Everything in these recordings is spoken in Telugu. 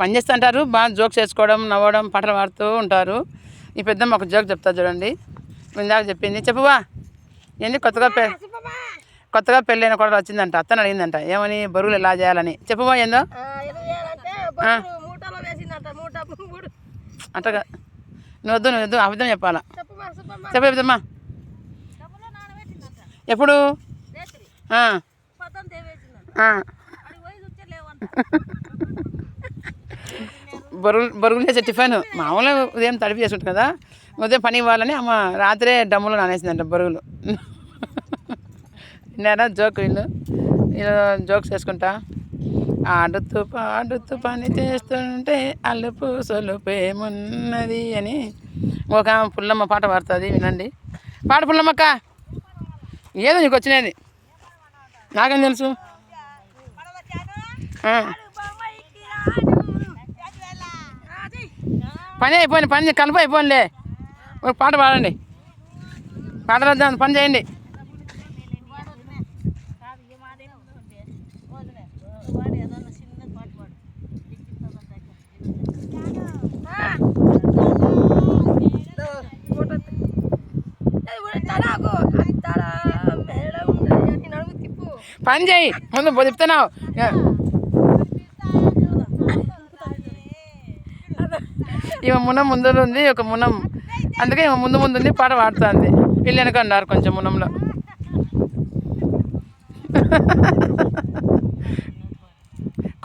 పని చేస్తుంటారు బాగా జోక్స్ చేసుకోవడం నవ్వడం పాటలు పాడుతూ ఉంటారు. ఈ పెద్దమ్మ ఒక జోక్ చెప్తా చూడండి. ఇందాక చెప్పింది చెప్పువా ఏంది కొత్తగా పె కొత్తగా పెళ్ళైన కూడా వచ్చిందంట అత్తను అడిగిందంట ఏమని బరువులు ఎలా చేయాలని? చెప్పువా ఏందో. అంటగా నువ్వు వద్దు నువ్వు వద్దు అబద్ధం చెప్పాలా? చెప్పమ్మా ఎప్పుడు? ఆ, బరువులు బరువులు చేసే టిఫిన్. మామూలుగా ఉదయం తడిపి చేసుకుంటాం కదా. ఉదయం పని ఇవ్వాలని అమ్మ రాత్రే డమ్ములో నానేసిందంట బరువులు. విన్నారా జోక్ వీళ్ళు? వీళ్ళు జోక్స్ వేసుకుంటా. ఆడుతూ పాడుతూ పని చేస్తుంటే అల్లుపు సొలుపేమున్నది అని ఒక పుల్లమ్మ పాట పాడుతుంది వినండి. పాట పుల్లమ్మక్క ఏదో నీకు వచ్చినది. నాకేం తెలుసు? పని అయిపోయింది పని కలుపు అయిపోయిందిలే. ఒక పాట పాడండి. పాట రాద్దాం పని చేయండి. తిప్పు పని చేయి ముందు చెప్తున్నావు. ఇవ మునం ముందు ఉంది ఒక మునం. అందుకే ఇవ ముందు ముందు ఉంది పాట పాడుతుంది. వీళ్ళు వెనక ఉన్నారు కొంచెం మునంలో.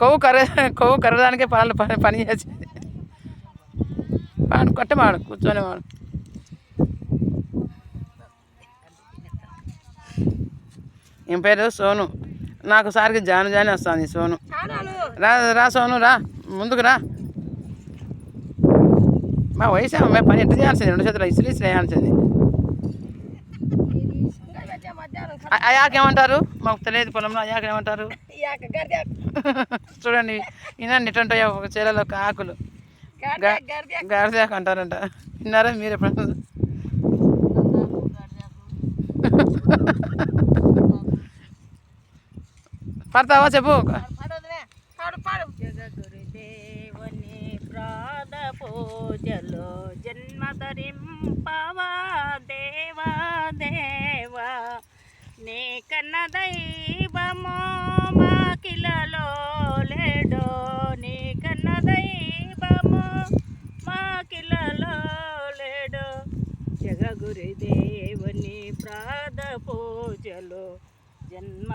కొవ్వు కర కొవ్వు కరడానికే పాలు పని పని చేసేది పాడు కొట్టే వాడు కూర్చొని వాడు ఏం పేరు? సోను. నాకు సారికి జాను జాని వస్తుంది సోను. రా రా సోను రా. ముందుకు రా. మా వయసు అమ్మాయి పని ఎట్లా చేయాల్సింది? రెండు చేతులు ఇసులు ఇసులు వేయాల్సింది. అయాక ఏమంటారు? మాకు తెలియదు పొలంలో అయాక ఏమంటారు? యాక గర్ద్యాక చూడండి వినండి ఇటుంటాయి ఒక చీరలో ఒక ఆకులు. గాడిదాక అంటారంట. విన్నారా మీరు ఎప్పుడు పడతావా చెప్పు పాడొద్దునే పాడు పాడు జగగురుదేవుని ప్రాద పూజలో జన్మ ధరింపవా దేవా దేవా? నీ కన్న దైవమో మాకిలలో లేడో నీ కన్న దైవమో మాకిలలో లేడో. జగగురుదేవుని ప్రాద పూజలో జన్మ